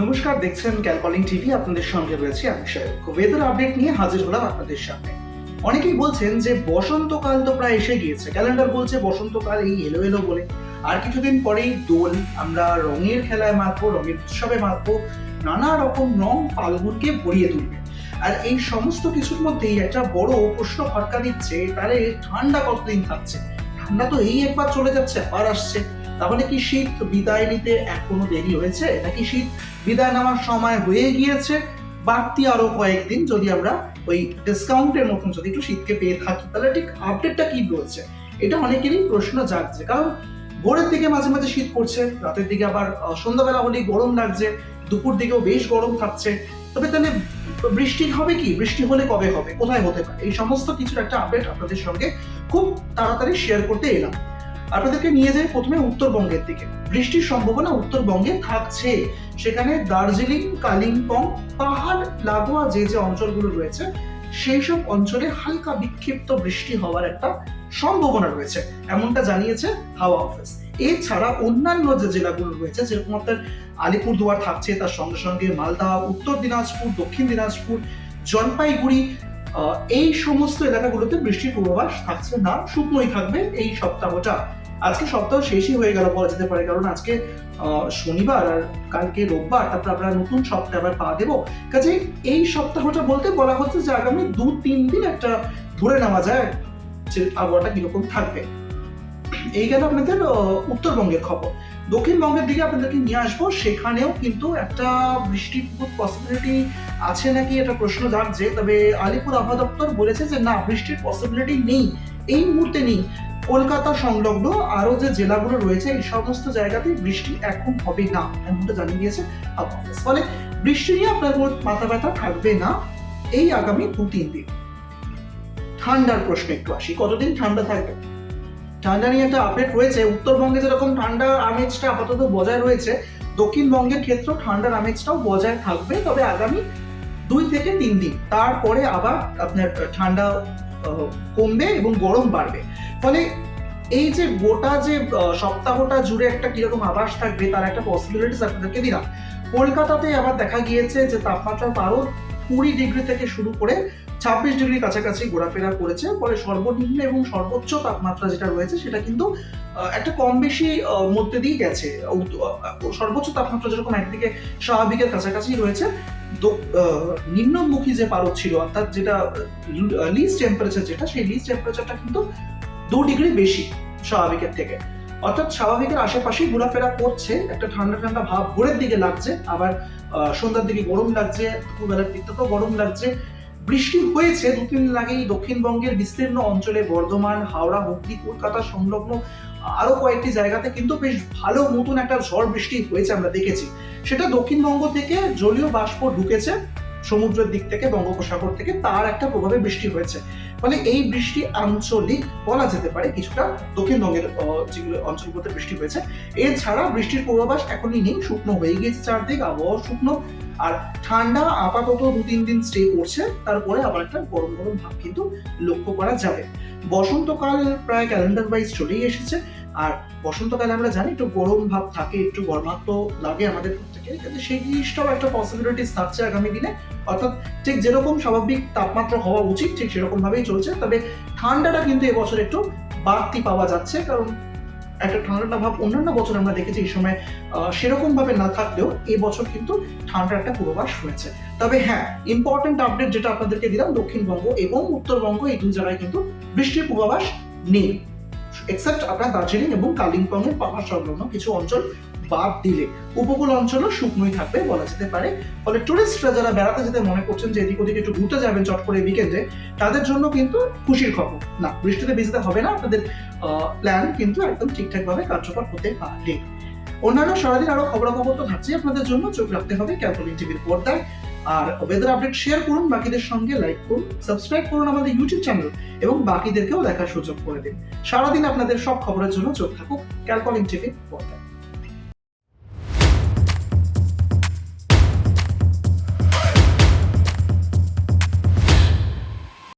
নমস্কার, দেখছেন ক্যালকলিং টিভি আপনাদের সঙ্গে রয়েছে আমি সাহেব ওয়েদার আপডেট নিয়ে হাজির হলাম আপনাদের সামনে। অনেকেই বলছেন যে বসন্তকাল তো প্রায় এসে গিয়েছে। ক্যালেন্ডার বলছে বসন্তকাল এই এলো এলো বলে। আর কিছুদিন পরেই দোল, আমরা রঙের খেলায় মাতবো, রঙের উৎসবে মাতবো, নানা রকম রং ফাল্গুনকে ভরিয়ে তুলবে। আর এই সমস্ত কিছুর মধ্যেই একটা বড় প্রশ্ন খটকা দিচ্ছে, তাহলে ঠান্ডা কতদিন থাকছে? ঠান্ডা তো এই একবার চলে যাচ্ছে, আবার আসছে। তাহলে কি শীত বিদায় নিতে এখনও দেরি হয়েছে? নাকি শীত বিদায় নেওয়ার সময় হয়ে গিয়েছে? বাড়তি আরও কয়েকদিন যদি আমরা ওই ডিসকাউন্টের মতন যদি একটু শীতকে পেয়ে থাকি, তাহলে ঠিক আপডেটটা কি রয়েছে এটা অনেকেরই প্রশ্ন জাগছে। কারণ ভোরের দিকে মাঝে মাঝে শীত পড়ছে, রাতের দিকে আবার সন্ধ্যাবেলা হলেই গরম লাগছে, দুপুর দিকেও বেশ গরম থাকছে। তবে তাহলে বৃষ্টি হবে কি? বৃষ্টি হলে কবে হবে? কোথায় হতে পারে? এই সমস্ত কিছুর একটা আপডেট আপনাদের সঙ্গে খুব তাড়াতাড়ি শেয়ার করতে এলাম। আপনাদেরকে নিয়ে যাই প্রথমে উত্তরবঙ্গের দিকে। বৃষ্টির সম্ভাবনা উত্তরবঙ্গে থাকছে। সেখানে দার্জিলিং, কালিম্পং, পাহাড়, লাগোয়া যে যে অঞ্চলগুলো রয়েছে, সেই সব অঞ্চলে হালকা বিক্ষিপ্ত বৃষ্টি হওয়ার একটা সম্ভাবনা রয়েছে, এমনটা জানিয়েছে হাওয়া অফিস। এছাড়া অন্যান্য যে জেলাগুলো রয়েছে, যেরকম আপনার আলিপুরদুয়ার থাকছে, তার সঙ্গে সঙ্গে মালদা, উত্তর দিনাজপুর, দক্ষিণ দিনাজপুর, জলপাইগুড়ি এই সমস্ত এলাকাগুলোতে বৃষ্টির পূর্বাভাস থাকছে না, শুকনোই থাকবে এই সপ্তাহটা। আজকে সপ্তাহ শেষই হয়ে গেল বলা যেতে পারে, কারণ আজকে শনিবার আর কালকে রোববার, তারপর আমরা নতুন সপ্তাহে আবার পা দেবো। কাজে এই সপ্তাহটা বলতে বলা হচ্ছে যে আগামী দু তিন দিন একটা ধরে নেওয়া যায় যে আবহাওয়াটা কীরকম থাকবে। এই গেল আপনাদের উত্তরবঙ্গের খবর। দক্ষিণবঙ্গের দিকে আপনাদেরকে নিয়ে আসব, সেখানেও কিন্তু একটা বৃষ্টির পসিবিলিটি আছে নাকি এটা প্রশ্ন জাগছে, তবে আলিপুর আবহাওয়া দপ্তর বলেছে যে না, বৃষ্টির পসিবিলিটি নেই। এই মুহূর্তে নেই। কলকাতা সংলগ্ন আরও যে জেলাগুলো রয়েছে, এই সমস্ত জায়গাতে বৃষ্টি এখন হবে না, এমনটা জানিয়ে দিয়েছে ফলে বৃষ্টি নিয়ে আপনার কোনো মাথা ব্যথা থাকবে না এই আগামী দু, তিন দিন। ঠান্ডার প্রশ্নে একটু আসি, কতদিন ঠান্ডা থাকবে? ঠান্ডা নিয়ে একটা আপডেট রয়েছে, উত্তরবঙ্গে যেরকম ঠান্ডার আমেজটা আপাতত বজায় রয়েছে, দক্ষিণবঙ্গের ক্ষেত্রেও ঠান্ডার আমেজটাও বজায় থাকবে, তবে আগামী দুই থেকে তিন দিন, তারপরে আবার আপনার ঠান্ডা কমবে এবং গরম বাড়বে। ফলে এই যে গোটা যে সপ্তাহটা জুড়ে একটা কীরকম আভাস থাকবে, তার একটা পসিবিলিটিস আপনাদেরকে দিলাম। কলকাতাতে আবার দেখা গিয়েছে যে, তাপমাত্রা তারও কুড়ি ডিগ্রি থেকে শুরু করে ছাব্বিশ ডিগ্রি কাছাকাছি ঘোরাফেরা করেছে। ফলে সর্বনিম্ন এবং সর্বোচ্চ তাপমাত্রা যেটা রয়েছে, সেটা কিন্তু একটা কম বেশি মধ্যে দিয়ে গেছে। সর্বোচ্চ তাপমাত্রা যেরকম একদিকে স্বাভাবিকের কাছাকাছি রয়েছে নিম্নমুখী যে পারদ ছিল, অর্থাৎ যেটা লিস্ট টেম্পারেচার যেটা, সেই লিস্ট টেম্পারেচারটা কিন্তু দু ডিগ্রি বেশি স্বাভাবিকের থেকে। অর্থাৎ স্বাভাবিকের আশেপাশেই ঘোরাফেরা করছে, একটা ঠান্ডা ঠান্ডা ভাব ভোরের দিকে লাগছে, আবার সন্ধ্যার দিকে গরম লাগছে, দুপুরবেলার দিকটাতেও গরম লাগছে। বৃষ্টি হয়েছে, দু তিন দিন আগেই দক্ষিণবঙ্গের বিস্তীর্ণ অঞ্চলে বর্ধমান, হাওড়া, হুগলি, কলকাতা সংলগ্ন আরও কয়েকটি জায়গাতে কিন্তু বেশ ভালো মতন একটা ঝড় বৃষ্টি হয়েছে আমরা দেখেছি। সেটা দক্ষিণবঙ্গ থেকে জলীয় বাষ্প ঢুকেছে সমুদ্রের দিক থেকে, বঙ্গোপসাগর থেকে তার একটা প্রভাবে বৃষ্টি হয়েছে। ফলে এই বৃষ্টি আঞ্চলিক বলা যেতে পারে, কিছুটা দক্ষিণবঙ্গের যেগুলো অঞ্চলগুলোতে বৃষ্টি হয়েছে। এছাড়া বৃষ্টির পূর্বাভাস এখনই নেই, শুকনো হয়ে গিয়েছে চারদিক, আবহাওয়া শুকনো। আর ঠান্ডা আপাতত দু তিন দিন স্টে করছে, তারপরে আবার একটা গরম গরম ভাব কিন্তু লক্ষ্য করা যাবে। বসন্তকাল প্রায় ক্যালেন্ডার ওয়াইজ চলেই এসেছে। আর বসন্তকালে আমরা জানি একটু গরম ভাব থাকে, একটু গরমাক্ত লাগে আমাদের প্রত্যেকে কিন্তু সেই জিনিসটাও একটা পসিবিলিটিস থাকছে আগামী দিনে। অর্থাৎ ঠিক যেরকম স্বাভাবিক তাপমাত্রা হওয়া উচিত, ঠিক সেরকম ভাবেই চলছে। তবে ঠান্ডাটা কিন্তু এবছর একটু বাড়তি পাওয়া যাচ্ছে। কারণ একটা ঠান্ডাটা ভাব অন্যান্য বছর আমরা দেখেছি এই সময় সেরকম ভাবে না থাকলেও এবছর কিন্তু ঠান্ডার একটা পূর্বাভাস হয়েছে তবে হ্যাঁ ইম্পর্টেন্ট আপডেট যেটা আপনাদেরকে দিলাম, দক্ষিণবঙ্গ এবং উত্তরবঙ্গ এই দুই জায়গায় কিন্তু বৃষ্টির পূর্বাভাস নেই। এক্সেপ্ট আপনার দার্জিলিং এবং কালিম্পং এর পাহাড় সংলগ্ন কিছু অঞ্চল বাদ দিলে উপকূল অঞ্চলও শুকনোই থাকবে বলা যেতে পারে। ফলে টুরিস্টরা যারা বেড়াতে যেতে মনে করছেন যে এদিক ওদিক একটু ঘুরতে যাবেন চট করে উইকেন্ডে তাদের জন্য কিন্তু খুশির খবর। না, বৃষ্টিতে ভিজতে হবে না, আপনাদের প্ল্যান কিন্তু একদম ঠিকঠাক ভাবে কার্যকর হতে পারে। অন্যান্য সারাদিন আরও খবরাখবর তো থাকছে আপনাদের জন্য, চোখ রাখতে হবে ক্যালকুলিং টিভির পর্দায়। আর ওয়েদার আপডেট শেয়ার করুন, বাকিদের সঙ্গে লাইক করুন সাবস্ক্রাইব করুন আমাদের ইউটিউব চ্যানেল এবং বাকিদেরকেও দেখার সুযোগ করে দিন। সারাদিন আপনাদের সব খবরের জন্য চোখ থাকুক ক্যালকলিং টিভি পর্দায়।